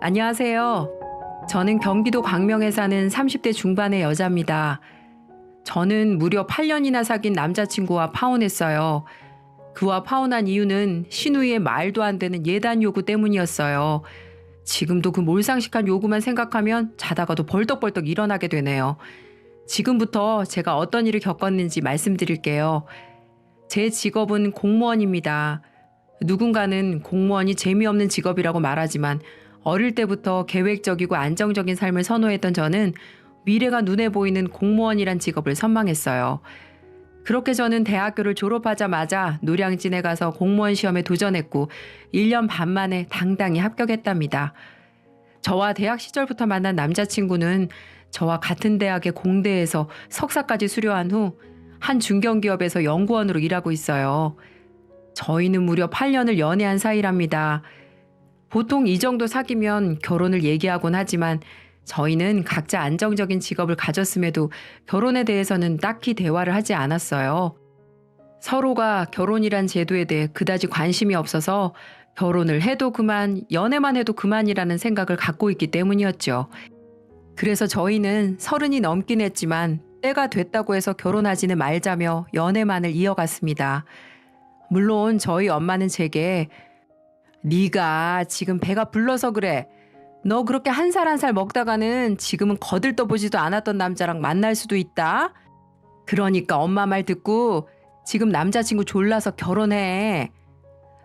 안녕하세요. 저는 경기도 광명에 사는 30대 중반의 여자입니다. 저는 무려 8년이나 사귄 남자친구와 파혼했어요. 그와 파혼한 이유는 신우이의 말도 안 되는 예단 요구 때문이었어요. 지금도 그 몰상식한 요구만 생각하면 자다가도 벌떡벌떡 일어나게 되네요. 지금부터 제가 어떤 일을 겪었는지 말씀드릴게요. 제 직업은 공무원입니다. 누군가는 공무원이 재미없는 직업이라고 말하지만 어릴 때부터 계획적이고 안정적인 삶을 선호했던 저는 미래가 눈에 보이는 공무원이란 직업을 선망했어요. 그렇게 저는 대학교를 졸업하자마자 노량진에 가서 공무원 시험에 도전했고 1년 반 만에 당당히 합격했답니다. 저와 대학 시절부터 만난 남자친구는 저와 같은 대학의 공대에서 석사까지 수료한 후 한 중견기업에서 연구원으로 일하고 있어요. 저희는 무려 8년을 연애한 사이랍니다. 보통 이 정도 사귀면 결혼을 얘기하곤 하지만 저희는 각자 안정적인 직업을 가졌음에도 결혼에 대해서는 딱히 대화를 하지 않았어요. 서로가 결혼이란 제도에 대해 그다지 관심이 없어서 결혼을 해도 그만, 연애만 해도 그만이라는 생각을 갖고 있기 때문이었죠. 그래서 저희는 서른이 넘긴 했지만 때가 됐다고 해서 결혼하지는 말자며 연애만을 이어갔습니다. 물론 저희 엄마는 제게 네가 지금 배가 불러서 그래. 너 그렇게 한 살 한 살 먹다가는 지금은 거들떠보지도 않았던 남자랑 만날 수도 있다. 그러니까 엄마 말 듣고 지금 남자친구 졸라서 결혼해.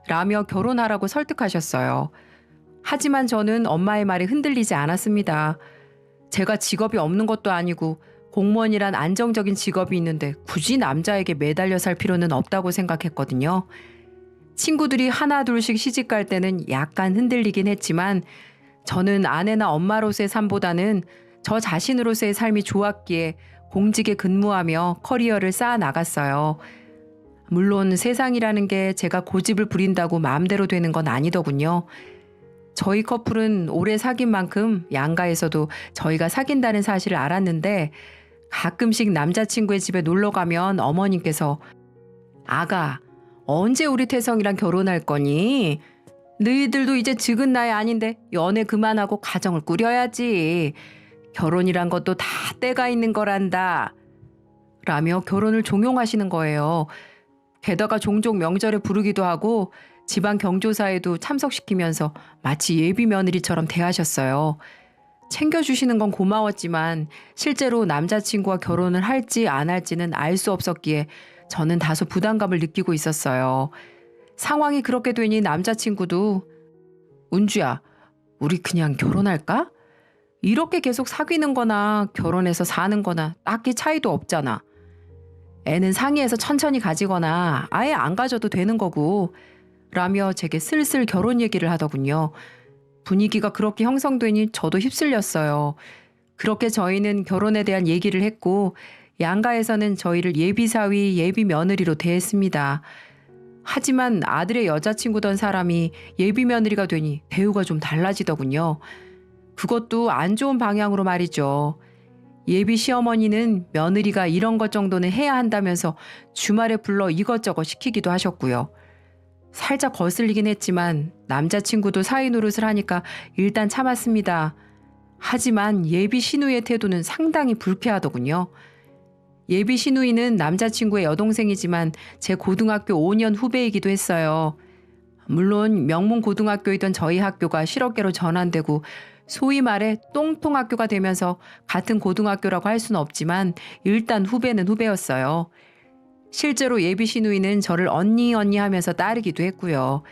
라며 결혼하라고 설득하셨어요. 하지만 저는 엄마의 말에 흔들리지 않았습니다. 제가 직업이 없는 것도 아니고 공무원이란 안정적인 직업이 있는데 굳이 남자에게 매달려 살 필요는 없다고 생각했거든요. 친구들이 하나 둘씩 시집 갈 때는 약간 흔들리긴 했지만 저는 아내나 엄마로서의 삶보다는 저 자신으로서의 삶이 좋았기에 공직에 근무하며 커리어를 쌓아 나갔어요. 물론 세상이라는 게 제가 고집을 부린다고 마음대로 되는 건 아니더군요. 저희 커플은 오래 사귄 만큼 양가에서도 저희가 사귄다는 사실을 알았는데 가끔씩 남자친구의 집에 놀러 가면 어머님께서 아가 언제 우리 태성이랑 결혼할 거니? 너희들도 이제 적은 나이 아닌데 연애 그만하고 가정을 꾸려야지. 결혼이란 것도 다 때가 있는 거란다. 라며 결혼을 종용하시는 거예요. 게다가 종종 명절에 부르기도 하고 집안 경조사에도 참석시키면서 마치 예비 며느리처럼 대하셨어요. 챙겨주시는 건 고마웠지만 실제로 남자친구와 결혼을 할지 안 할지는 알 수 없었기에 저는 다소 부담감을 느끼고 있었어요. 상황이 그렇게 되니 남자친구도 운주야, 우리 그냥 결혼할까? 이렇게 계속 사귀는 거나 결혼해서 사는 거나 딱히 차이도 없잖아. 애는 상의해서 천천히 가지거나 아예 안 가져도 되는 거고 라며 제게 슬슬 결혼 얘기를 하더군요. 분위기가 그렇게 형성되니 저도 휩쓸렸어요. 그렇게 저희는 결혼에 대한 얘기를 했고 양가에서는 저희를 예비사위, 예비 며느리로 대했습니다. 하지만 아들의 여자친구던 사람이 예비 며느리가 되니 대우가 좀 달라지더군요. 그것도 안 좋은 방향으로 말이죠. 예비 시어머니는 며느리가 이런 것 정도는 해야 한다면서 주말에 불러 이것저것 시키기도 하셨고요. 살짝 거슬리긴 했지만 남자친구도 사위 노릇을 하니까 일단 참았습니다. 하지만 예비 신우의 태도는 상당히 불쾌하더군요. 예비 신우이는 남자친구의 여동생이지만 제 고등학교 5년 후배이기도 했어요. 물론 명문 고등학교이던 저희 학교가 실업계로 전환되고 소위 말해 똥통 학교가 되면서 같은 고등학교라고 할 수는 없지만 일단 후배는 후배였어요. 실제로 예비 신우이는 저를 언니 언니 하면서 따르기도 했고요.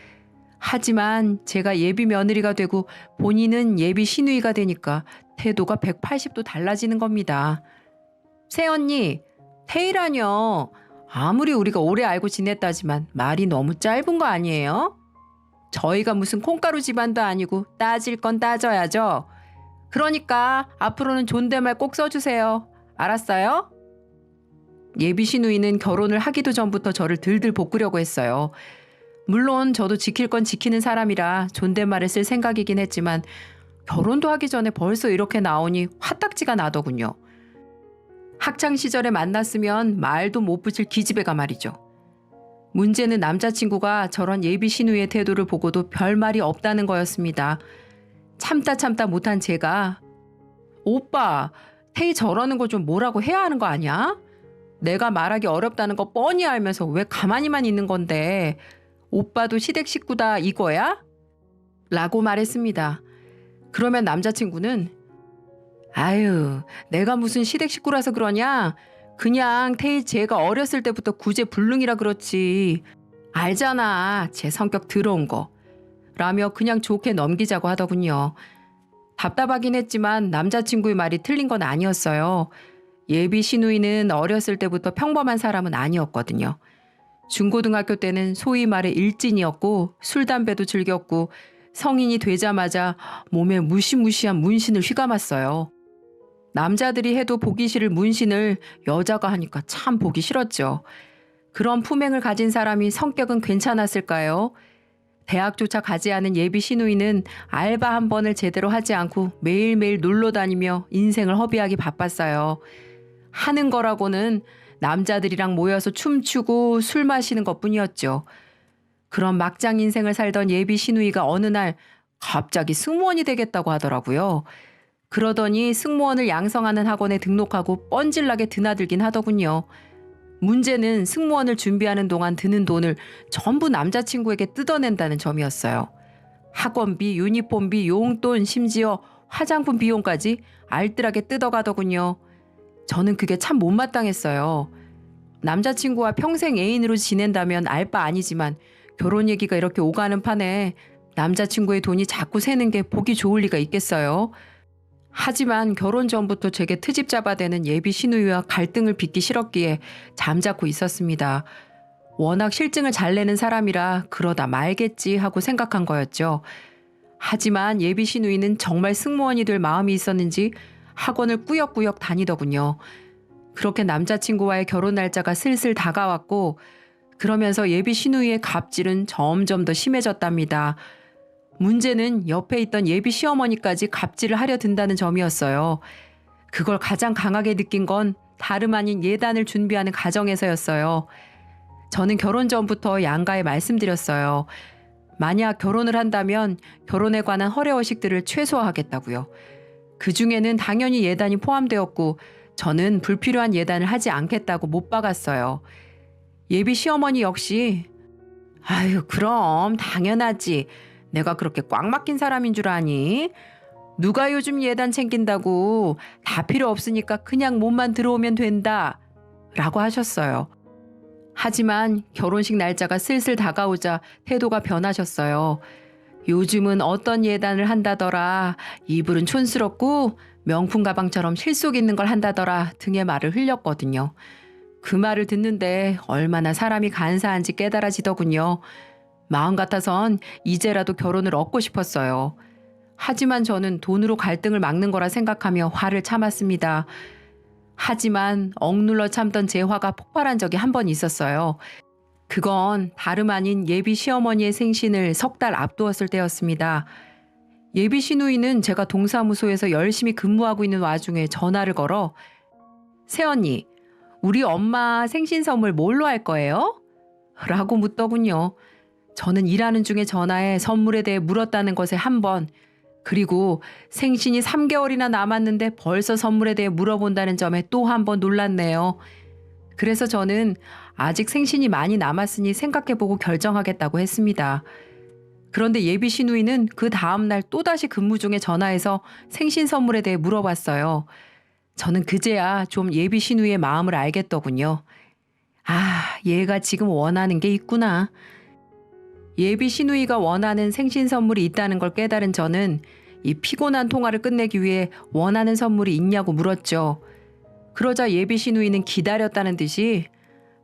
하지만 제가 예비 며느리가 되고 본인은 예비 신우이가 되니까 태도가 180도 달라지는 겁니다. 새언니, 태이라뇨. 아무리 우리가 오래 알고 지냈다지만 말이 너무 짧은 거 아니에요? 저희가 무슨 콩가루 집안도 아니고 따질 건 따져야죠. 그러니까 앞으로는 존댓말 꼭 써주세요. 알았어요? 예비 신우이는 결혼을 하기도 전부터 저를 들들 볶으려고 했어요. 물론 저도 지킬 건 지키는 사람이라 존댓말을 쓸 생각이긴 했지만 결혼도 하기 전에 벌써 이렇게 나오니 화딱지가 나더군요. 학창 시절에 만났으면 말도 못 붙일 기집애가 말이죠. 문제는 남자친구가 저런 예비 신우의 태도를 보고도 별 말이 없다는 거였습니다. 참다 참다 못한 제가 오빠 태희 저러는 거 좀 뭐라고 해야 하는 거 아니야? 내가 말하기 어렵다는 거 뻔히 알면서 왜 가만히만 있는 건데 오빠도 시댁 식구다 이거야? 라고 말했습니다. 그러면 남자친구는 아유 내가 무슨 시댁 식구라서 그러냐? 그냥 태희 제가 어렸을 때부터 구제 불능이라 그렇지. 알잖아 제 성격 더러운 거. 라며 그냥 좋게 넘기자고 하더군요. 답답하긴 했지만 남자친구의 말이 틀린 건 아니었어요. 예비 신우이는 어렸을 때부터 평범한 사람은 아니었거든요. 중고등학교 때는 소위 말해 일진이었고 술 담배도 즐겼고 성인이 되자마자 몸에 무시무시한 문신을 휘감았어요. 남자들이 해도 보기 싫을 문신을 여자가 하니까 참 보기 싫었죠. 그런 품행을 가진 사람이 성격은 괜찮았을까요? 대학조차 가지 않은 예비 신우이는 알바 한 번을 제대로 하지 않고 매일매일 놀러 다니며 인생을 허비하기 바빴어요. 하는 거라고는 남자들이랑 모여서 춤추고 술 마시는 것 뿐이었죠. 그런 막장 인생을 살던 예비 신우이가 어느 날 갑자기 승무원이 되겠다고 하더라고요. 그러더니 승무원을 양성하는 학원에 등록하고 뻔질나게 드나들긴 하더군요. 문제는 승무원을 준비하는 동안 드는 돈을 전부 남자친구에게 뜯어낸다는 점이었어요. 학원비, 유니폼비, 용돈, 심지어 화장품 비용까지 알뜰하게 뜯어가더군요. 저는 그게 참 못마땅했어요. 남자친구와 평생 애인으로 지낸다면 알 바 아니지만 결혼 얘기가 이렇게 오가는 판에 남자친구의 돈이 자꾸 새는 게 보기 좋을 리가 있겠어요. 하지만 결혼 전부터 제게 트집 잡아대는 예비 신우이와 갈등을 빚기 싫었기에 잠자코 있었습니다. 워낙 실증을 잘 내는 사람이라 그러다 말겠지 하고 생각한 거였죠. 하지만 예비 신우이는 정말 승무원이 될 마음이 있었는지 학원을 꾸역꾸역 다니더군요. 그렇게 남자친구와의 결혼 날짜가 슬슬 다가왔고 그러면서 예비 신우이의 갑질은 점점 더 심해졌답니다. 문제는 옆에 있던 예비 시어머니까지 갑질을 하려 든다는 점이었어요. 그걸 가장 강하게 느낀 건 다름 아닌 예단을 준비하는 가정에서였어요. 저는 결혼 전부터 양가에 말씀드렸어요. 만약 결혼을 한다면 결혼에 관한 허례허식들을 최소화하겠다고요. 그 중에는 당연히 예단이 포함되었고 저는 불필요한 예단을 하지 않겠다고 못 박았어요. 예비 시어머니 역시 아유 그럼 당연하지. 내가 그렇게 꽉 막힌 사람인 줄 아니? 누가 요즘 예단 챙긴다고 다 필요 없으니까 그냥 몸만 들어오면 된다. 라고 하셨어요. 하지만 결혼식 날짜가 슬슬 다가오자 태도가 변하셨어요. 요즘은 어떤 예단을 한다더라. 이불은 촌스럽고 명품 가방처럼 실속 있는 걸 한다더라 등의 말을 흘렸거든요. 그 말을 듣는데 얼마나 사람이 간사한지 깨달아지더군요. 마음 같아선 이제라도 결혼을 얻고 싶었어요. 하지만 저는 돈으로 갈등을 막는 거라 생각하며 화를 참았습니다. 하지만 억눌러 참던 제 화가 폭발한 적이 한 번 있었어요. 그건 다름 아닌 예비 시어머니의 생신을 석 달 앞두었을 때였습니다. 예비 신우이는 제가 동사무소에서 열심히 근무하고 있는 와중에 전화를 걸어 새언니, 우리 엄마 생신 선물 뭘로 할 거예요? 라고 묻더군요. 저는 일하는 중에 전화해 선물에 대해 물었다는 것에 한 번, 그리고 생신이 3개월이나 남았는데 벌써 선물에 대해 물어본다는 점에 또 한 번 놀랐네요. 그래서 저는 아직 생신이 많이 남았으니 생각해보고 결정하겠다고 했습니다. 그런데 예비 신우이는 그 다음날 또다시 근무 중에 전화해서 생신 선물에 대해 물어봤어요. 저는 그제야 좀 예비 신우이의 마음을 알겠더군요. 아, 얘가 지금 원하는 게 있구나. 예비 신우이가 원하는 생신 선물이 있다는 걸 깨달은 저는 이 피곤한 통화를 끝내기 위해 원하는 선물이 있냐고 물었죠. 그러자 예비 신우이는 기다렸다는 듯이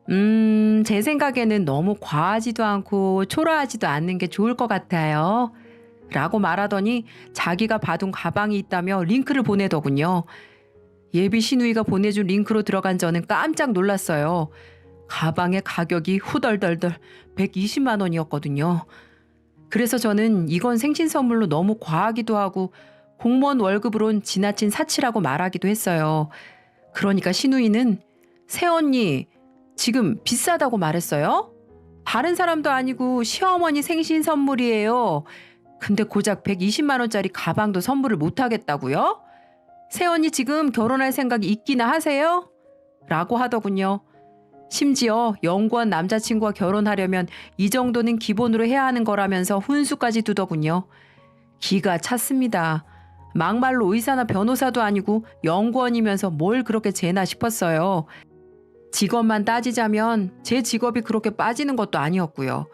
음, 제 생각에는 너무 과하지도 않고 초라하지도 않는 게 좋을 것 같아요. 라고 말하더니 자기가 받은 가방이 있다며 링크를 보내더군요. 예비 신우이가 보내준 링크로 들어간 저는 깜짝 놀랐어요. 가방의 가격이 후덜덜덜 120만 원이었거든요. 그래서 저는 이건 생신 선물로 너무 과하기도 하고 공무원 월급으론 지나친 사치라고 말하기도 했어요. 그러니까 신우이는 새언니 지금 비싸다고 말했어요? 다른 사람도 아니고 시어머니 생신 선물이에요. 근데 고작 120만 원짜리 가방도 선물을 못 하겠다고요? 새언니 지금 결혼할 생각이 있기나 하세요? 라고 하더군요. 심지어 연구원 남자친구와 결혼하려면 이 정도는 기본으로 해야 하는 거라면서 훈수까지 두더군요. 기가 찼습니다. 막말로 의사나 변호사도 아니고 연구원이면서 뭘 그렇게 재나 싶었어요. 직업만 따지자면 제 직업이 그렇게 빠지는 것도 아니었고요.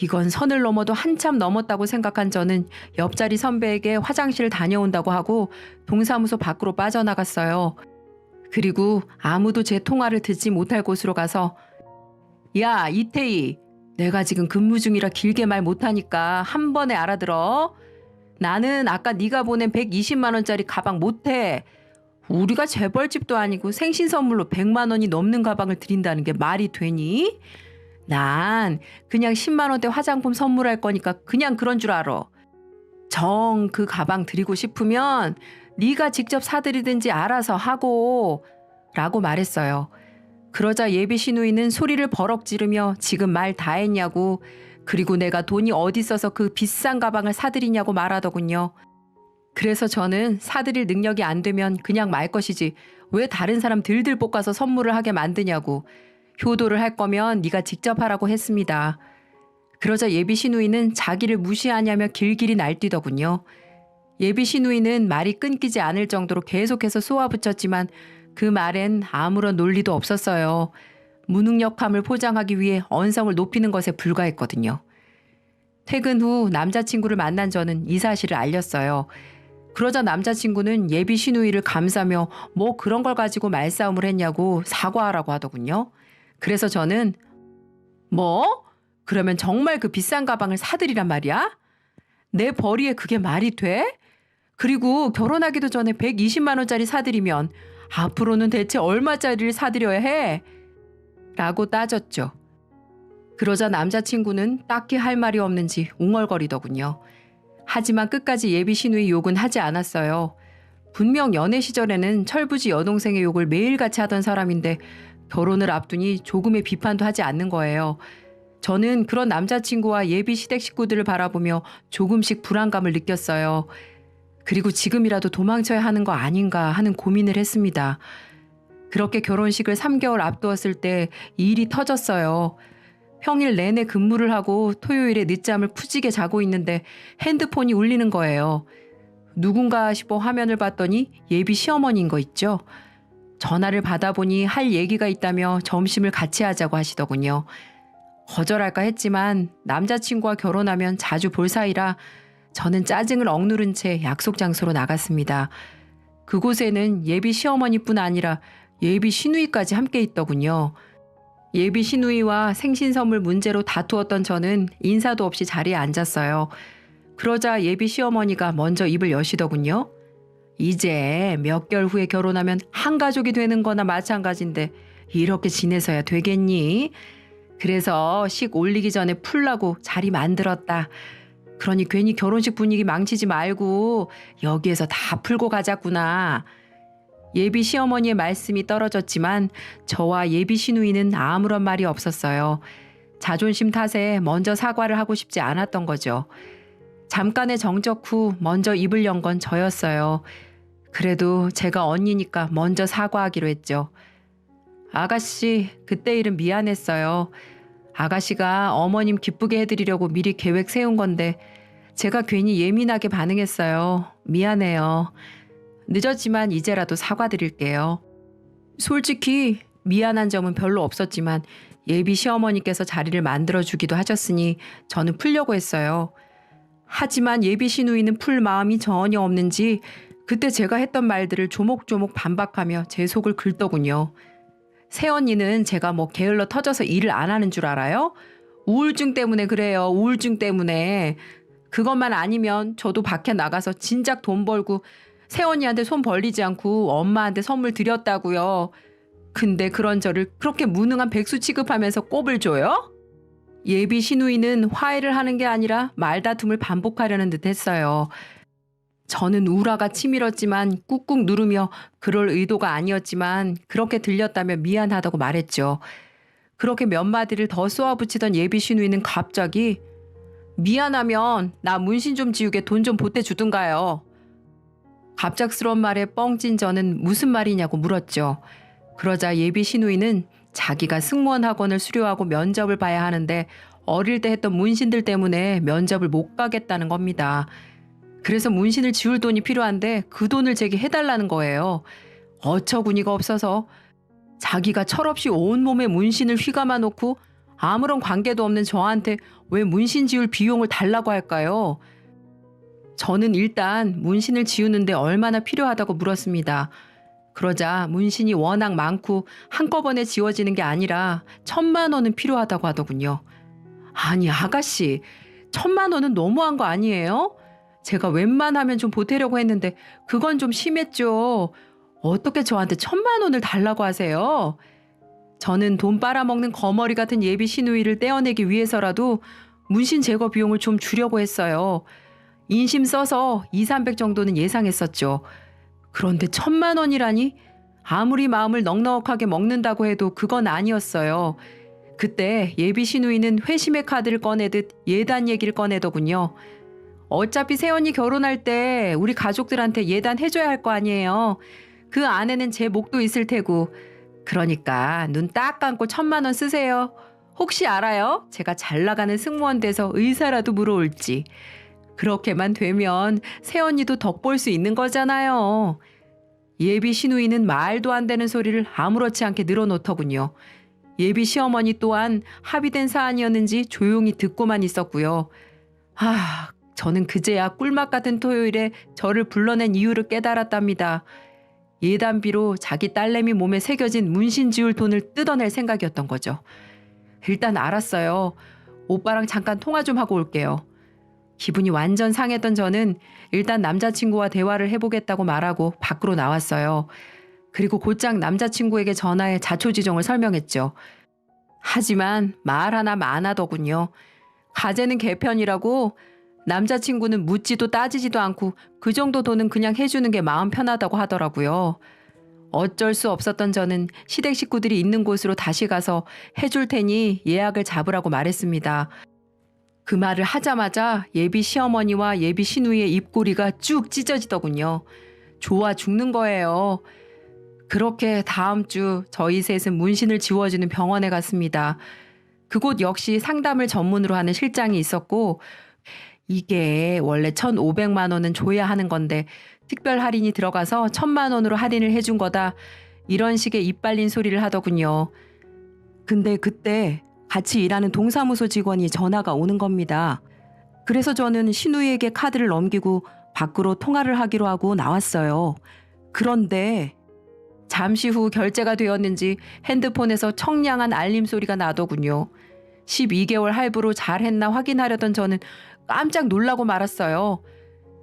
이건 선을 넘어도 한참 넘었다고 생각한 저는 옆자리 선배에게 화장실 다녀온다고 하고 동사무소 밖으로 빠져나갔어요. 그리고 아무도 제 통화를 듣지 못할 곳으로 가서 야 이태희 내가 지금 근무 중이라 길게 말 못하니까 한 번에 알아들어 나는 아까 네가 보낸 120만 원짜리 가방 못해 우리가 재벌집도 아니고 생신 선물로 100만 원이 넘는 가방을 드린다는 게 말이 되니? 난 그냥 10만 원대 화장품 선물할 거니까 그냥 그런 줄 알아. 정 그 가방 드리고 싶으면 네가 직접 사드리든지 알아서 하고 라고 말했어요. 그러자 예비 시누이는 소리를 버럭 지르며 지금 말 다 했냐고 그리고 내가 돈이 어디 있어서 그 비싼 가방을 사드리냐고 말하더군요. 그래서 저는 사드릴 능력이 안 되면 그냥 말 것이지 왜 다른 사람 들들 볶아서 선물을 하게 만드냐고 효도를 할 거면 네가 직접 하라고 했습니다. 그러자 예비 시누이는 자기를 무시하냐며 길길이 날뛰더군요. 예비 시누이는 말이 끊기지 않을 정도로 계속해서 쏘아붙였지만 그 말엔 아무런 논리도 없었어요. 무능력함을 포장하기 위해 언성을 높이는 것에 불과했거든요. 퇴근 후 남자친구를 만난 저는 이 사실을 알렸어요. 그러자 남자친구는 예비 시누이를 감싸며 뭐 그런 걸 가지고 말싸움을 했냐고 사과하라고 하더군요. 그래서 저는 뭐? 그러면 정말 그 비싼 가방을 사드리란 말이야? 내 벌이에 그게 말이 돼? 그리고 결혼하기도 전에 120만 원짜리 사드리면 앞으로는 대체 얼마짜리를 사드려야 해? 라고 따졌죠. 그러자 남자친구는 딱히 할 말이 없는지 웅얼거리더군요. 하지만 끝까지 예비 신우의 욕은 하지 않았어요. 분명 연애 시절에는 철부지 여동생의 욕을 매일같이 하던 사람인데 결혼을 앞두니 조금의 비판도 하지 않는 거예요. 저는 그런 남자친구와 예비 시댁 식구들을 바라보며 조금씩 불안감을 느꼈어요. 그리고 지금이라도 도망쳐야 하는 거 아닌가 하는 고민을 했습니다. 그렇게 결혼식을 3개월 앞두었을 때 일이 터졌어요. 평일 내내 근무를 하고 토요일에 늦잠을 푸지게 자고 있는데 핸드폰이 울리는 거예요. 누군가 싶어 화면을 봤더니 예비 시어머니인 거 있죠. 전화를 받아보니 할 얘기가 있다며 점심을 같이 하자고 하시더군요. 거절할까 했지만 남자친구와 결혼하면 자주 볼 사이라 저는 짜증을 억누른 채 약속 장소로 나갔습니다. 그곳에는 예비 시어머니뿐 아니라 예비 시누이까지 함께 있더군요. 예비 시누이와 생신 선물 문제로 다투었던 저는 인사도 없이 자리에 앉았어요. 그러자 예비 시어머니가 먼저 입을 여시더군요. 이제 몇 개월 후에 결혼하면 한 가족이 되는 거나 마찬가지인데 이렇게 지내서야 되겠니? 그래서 식 올리기 전에 풀라고 자리 만들었다. 그러니 괜히 결혼식 분위기 망치지 말고 여기에서 다 풀고 가자꾸나. 예비 시어머니의 말씀이 떨어졌지만 저와 예비 시누이는 아무런 말이 없었어요. 자존심 탓에 먼저 사과를 하고 싶지 않았던 거죠. 잠깐의 정적 후 먼저 입을 연 건 저였어요. 그래도 제가 언니니까 먼저 사과하기로 했죠. 아가씨, 그때 일은 미안했어요. 아가씨가 어머님 기쁘게 해드리려고 미리 계획 세운 건데 제가 괜히 예민하게 반응했어요. 미안해요. 늦었지만 이제라도 사과드릴게요. 솔직히 미안한 점은 별로 없었지만 예비 시어머니께서 자리를 만들어주기도 하셨으니 저는 풀려고 했어요. 하지만 예비 시누이는 풀 마음이 전혀 없는지 그때 제가 했던 말들을 조목조목 반박하며 제 속을 긁더군요. 새언니는 제가 뭐 게을러 터져서 일을 안 하는 줄 알아요? 우울증 때문에 그래요. 우울증 때문에. 그것만 아니면 저도 밖에 나가서 진작 돈 벌고 새언니한테 손 벌리지 않고 엄마한테 선물 드렸다고요. 근데 그런 저를 그렇게 무능한 백수 취급하면서 꼽을 줘요? 예비 시누이는 화해를 하는 게 아니라 말다툼을 반복하려는 듯 했어요. 저는 우라가 치밀었지만 꾹꾹 누르며 그럴 의도가 아니었지만 그렇게 들렸다며 미안하다고 말했죠. 그렇게 몇 마디를 더 쏘아붙이던 예비 시누이는 갑자기 미안하면 나 문신 좀 지우게 돈 좀 보태주든가요. 갑작스러운 말에 뻥찐 저는 무슨 말이냐고 물었죠. 그러자 예비 신우이는 자기가 승무원 학원을 수료하고 면접을 봐야 하는데 어릴 때 했던 문신들 때문에 면접을 못 가겠다는 겁니다. 그래서 문신을 지울 돈이 필요한데 그 돈을 제게 해달라는 거예요. 어처구니가 없어서 자기가 철없이 온몸에 문신을 휘감아 놓고 아무런 관계도 없는 저한테 왜 문신 지울 비용을 달라고 할까요? 저는 일단 문신을 지우는데 얼마나 필요하다고 물었습니다. 그러자 문신이 워낙 많고 한꺼번에 지워지는 게 아니라 천만 원은 필요하다고 하더군요. 아니, 아가씨, 천만 원은 너무한 거 아니에요? 제가 웬만하면 좀 보태려고 했는데 그건 좀 심했죠. 어떻게 저한테 천만 원을 달라고 하세요? 저는 돈 빨아먹는 거머리 같은 예비 신우이를 떼어내기 위해서라도 문신 제거 비용을 좀 주려고 했어요. 인심 써서 2, 300 정도는 예상했었죠. 그런데 천만 원이라니? 아무리 마음을 넉넉하게 먹는다고 해도 그건 아니었어요. 그때 예비 신우이는 회심의 카드를 꺼내듯 예단 얘기를 꺼내더군요. 어차피 세연이 결혼할 때 우리 가족들한테 예단 해줘야 할 거 아니에요. 그 안에는 제 목도 있을 테고. 그러니까 눈 딱 감고 천만 원 쓰세요. 혹시 알아요? 제가 잘 나가는 승무원 돼서 의사라도 물어올지. 그렇게만 되면 새언니도 덕볼 수 있는 거잖아요. 예비 신우이는 말도 안 되는 소리를 아무렇지 않게 늘어놓더군요. 예비 시어머니 또한 합의된 사안이었는지 조용히 듣고만 있었고요. 아, 저는 그제야 꿀맛 같은 토요일에 저를 불러낸 이유를 깨달았답니다. 예단비로 자기 딸내미 몸에 새겨진 문신 지울 돈을 뜯어낼 생각이었던 거죠. 일단 알았어요. 오빠랑 잠깐 통화 좀 하고 올게요. 기분이 완전 상했던 저는 일단 남자친구와 대화를 해보겠다고 말하고 밖으로 나왔어요. 그리고 곧장 남자친구에게 전화해 자초지종을 설명했죠. 하지만 말 하나 많아더군요. 가재는 개편이라고 남자친구는 묻지도 따지지도 않고 그 정도 돈은 그냥 해주는 게 마음 편하다고 하더라고요. 어쩔 수 없었던 저는 시댁 식구들이 있는 곳으로 다시 가서 해줄 테니 예약을 잡으라고 말했습니다. 그 말을 하자마자 예비 시어머니와 예비 시누이의 입꼬리가 쭉 찢어지더군요. 좋아 죽는 거예요. 그렇게 다음 주 저희 셋은 문신을 지워주는 병원에 갔습니다. 그곳 역시 상담을 전문으로 하는 실장이 있었고, 이게 원래 1,500만 원은 줘야 하는 건데, 특별 할인이 들어가서 1,000만 원으로 할인을 해준 거다. 이런 식의 입발린 소리를 하더군요. 근데 그때 같이 일하는 동사무소 직원이 전화가 오는 겁니다. 그래서 저는 신우이에게 카드를 넘기고 밖으로 통화를 하기로 하고 나왔어요. 그런데 잠시 후 결제가 되었는지 핸드폰에서 청량한 알림 소리가 나더군요. 12개월 할부로 잘했나 확인하려던 저는 깜짝 놀라고 말았어요.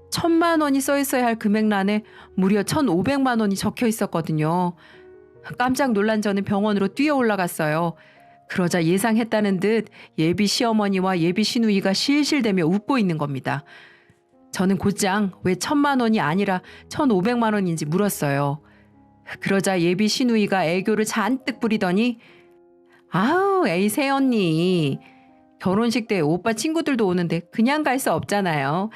천만 원이 써 있어야 할 금액란에 무려 1,500만 원이 적혀 있었거든요. 깜짝 놀란 저는 병원으로 뛰어 올라갔어요. 그러자 예상했다는 듯 예비 시어머니와 예비 시누이가 실실대며 웃고 있는 겁니다. 저는 곧장 왜 천만 원이 아니라 천오백만 원인지 물었어요. 그러자 예비 시누이가 애교를 잔뜩 부리더니 아우 에이 새언니 결혼식 때 오빠 친구들도 오는데 그냥 갈 수 없잖아요.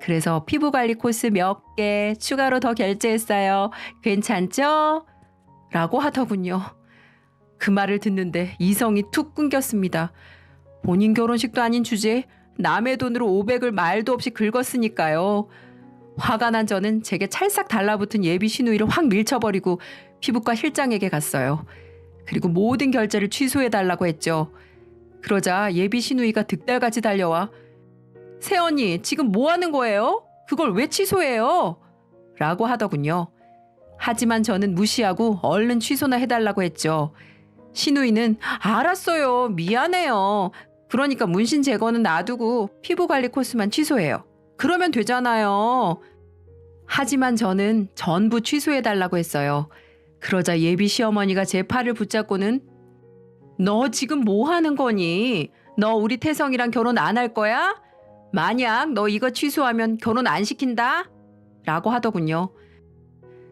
그래서 피부 관리 코스 몇 개 추가로 더 결제했어요. 괜찮죠? 라고 하더군요. 그 말을 듣는데 이성이 툭 끊겼습니다. 본인 결혼식도 아닌 주제에 남의 돈으로 500을 말도 없이 긁었으니까요. 화가 난 저는 제게 찰싹 달라붙은 예비 신우이를 확 밀쳐버리고 피부과 실장에게 갔어요. 그리고 모든 결제를 취소해달라고 했죠. 그러자 예비 신우이가 득달같이 달려와 새언니 지금 뭐 하는 거예요? 그걸 왜 취소해요? 라고 하더군요. 하지만 저는 무시하고 얼른 취소나 해달라고 했죠. 신우이는 알았어요. 미안해요. 그러니까 문신 제거는 놔두고 피부 관리 코스만 취소해요. 그러면 되잖아요. 하지만 저는 전부 취소해달라고 했어요. 그러자 예비 시어머니가 제 팔을 붙잡고는 너 지금 뭐 하는 거니? 너 우리 태성이랑 결혼 안 할 거야? 만약 너 이거 취소하면 결혼 안 시킨다? 라고 하더군요.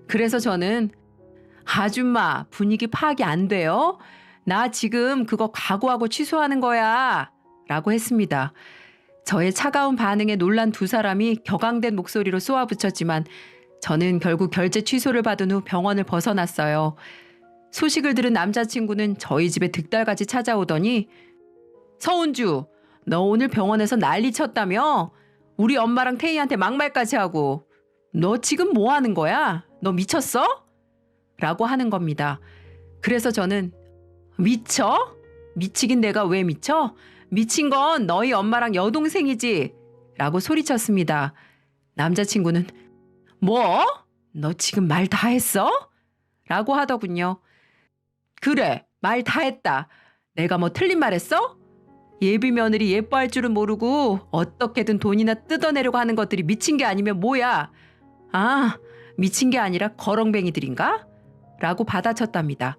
그래서 저는 아줌마 분위기 파악이 안 돼요? 나 지금 그거 각오하고 취소하는 거야. 라고 했습니다. 저의 차가운 반응에 놀란 두 사람이 격앙된 목소리로 쏘아붙였지만 저는 결국 결제 취소를 받은 후 병원을 벗어났어요. 소식을 들은 남자친구는 저희 집에 득달같이 찾아오더니 서운주, 너 오늘 병원에서 난리 쳤다며? 우리 엄마랑 태희한테 막말까지 하고 너 지금 뭐 하는 거야? 너 미쳤어? 라고 하는 겁니다. 그래서 저는 미쳐? 미치긴 내가 왜 미쳐? 미친 건 너희 엄마랑 여동생이지. 라고 소리쳤습니다. 남자친구는 뭐? 너 지금 말 다 했어? 라고 하더군요. 그래, 말 다 했다. 내가 뭐 틀린 말 했어? 예비 며느리 예뻐할 줄은 모르고 어떻게든 돈이나 뜯어내려고 하는 것들이 미친 게 아니면 뭐야? 아, 미친 게 아니라 거렁뱅이들인가? 라고 받아쳤답니다.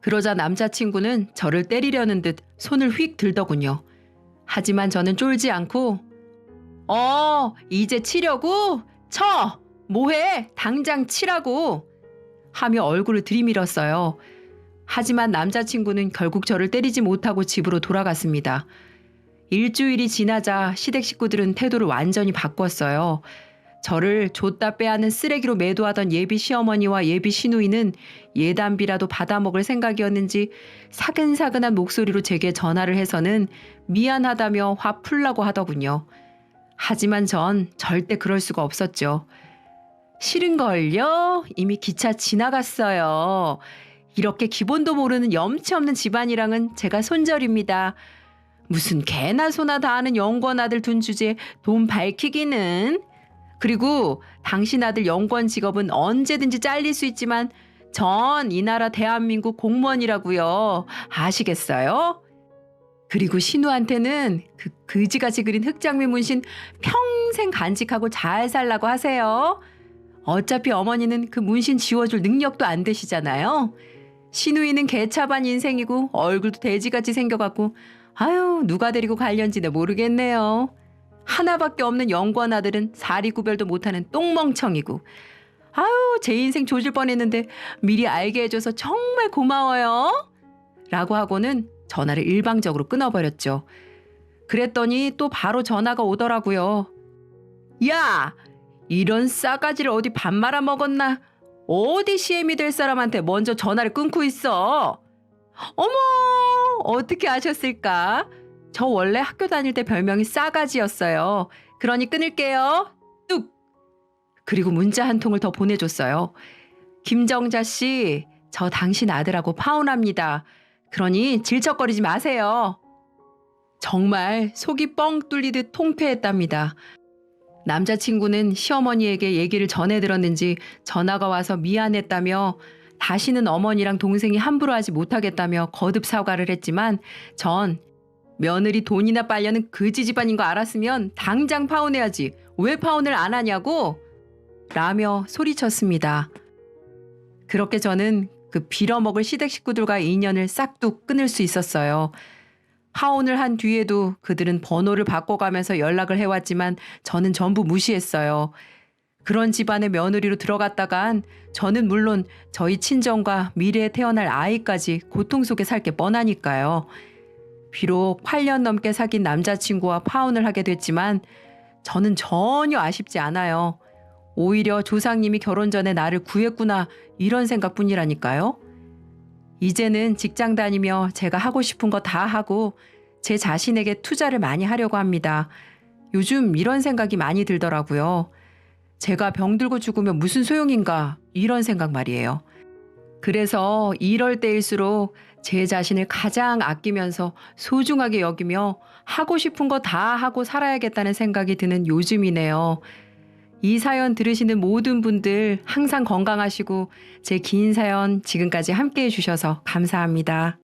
그러자 남자친구는 저를 때리려는 듯 손을 휙 들더군요. 하지만 저는 쫄지 않고 어, 이제 치려고? 쳐! 뭐해? 당장 치라고! 하며 얼굴을 들이밀었어요. 하지만 남자친구는 결국 저를 때리지 못하고 집으로 돌아갔습니다. 일주일이 지나자 시댁 식구들은 태도를 완전히 바꿨어요. 저를 줬다 빼앗는 쓰레기로 매도하던 예비 시어머니와 예비 시누이는 예단비라도 받아먹을 생각이었는지 사근사근한 목소리로 제게 전화를 해서는 미안하다며 화 풀라고 하더군요. 하지만 전 절대 그럴 수가 없었죠. 싫은걸요? 이미 기차 지나갔어요. 이렇게 기본도 모르는 염치 없는 집안이랑은 제가 손절입니다. 무슨 개나 소나 다 아는 영권 아들 둔 주제에 돈 밝히기는. 그리고 당신 아들 영권 직업은 언제든지 잘릴 수 있지만 전 이 나라 대한민국 공무원이라고요. 아시겠어요? 그리고 신우한테는 그 그지같이 그린 흑장미 문신 평생 간직하고 잘 살라고 하세요. 어차피 어머니는 그 문신 지워줄 능력도 안 되시잖아요. 신우이는 개차반 인생이고 얼굴도 돼지같이 생겨갖고 아유 누가 데리고 갈련지는 모르겠네요. 하나밖에 없는 영권 아들은 사리 구별도 못하는 똥멍청이고 아유 제 인생 조질 뻔했는데 미리 알게 해줘서 정말 고마워요. 라고 하고는 전화를 일방적으로 끊어버렸죠. 그랬더니 또 바로 전화가 오더라고요. 야! 이런 싸가지를 어디 밥 말아 먹었나? 어디 CM이 될 사람한테 먼저 전화를 끊고 있어? 어머! 어떻게 아셨을까? 저 원래 학교 다닐 때 별명이 싸가지였어요. 그러니 끊을게요. 뚝! 그리고 문자 한 통을 더 보내줬어요. 김정자 씨, 저 당신 아들하고 파혼합니다. 그러니 질척거리지 마세요. 정말 속이 뻥 뚫리듯 통폐했답니다. 남자친구는 시어머니에게 얘기를 전해 들었는지 전화가 와서 미안했다며 다시는 어머니랑 동생이 함부로 하지 못하겠다며 거듭 사과를 했지만 전 며느리 돈이나 빨려는 그지 집안인 거 알았으면 당장 파혼해야지 왜 파혼을 안 하냐고 라며 소리쳤습니다. 그렇게 저는 그 빌어먹을 시댁 식구들과의 인연을 싹둑 끊을 수 있었어요. 파혼을 한 뒤에도 그들은 번호를 바꿔가면서 연락을 해왔지만 저는 전부 무시했어요. 그런 집안의 며느리로 들어갔다간 저는 물론 저희 친정과 미래에 태어날 아이까지 고통 속에 살 게 뻔하니까요. 비록 8년 넘게 사귄 남자친구와 파혼을 하게 됐지만 저는 전혀 아쉽지 않아요. 오히려 조상님이 결혼 전에 나를 구했구나 이런 생각뿐이라니까요. 이제는 직장 다니며 제가 하고 싶은 거 다 하고 제 자신에게 투자를 많이 하려고 합니다. 요즘 이런 생각이 많이 들더라고요. 제가 병들고 죽으면 무슨 소용인가 이런 생각 말이에요. 그래서 이럴 때일수록 제 자신을 가장 아끼면서 소중하게 여기며 하고 싶은 거 다 하고 살아야겠다는 생각이 드는 요즘이네요. 이 사연 들으시는 모든 분들 항상 건강하시고 제 긴 사연 지금까지 함께 해주셔서 감사합니다.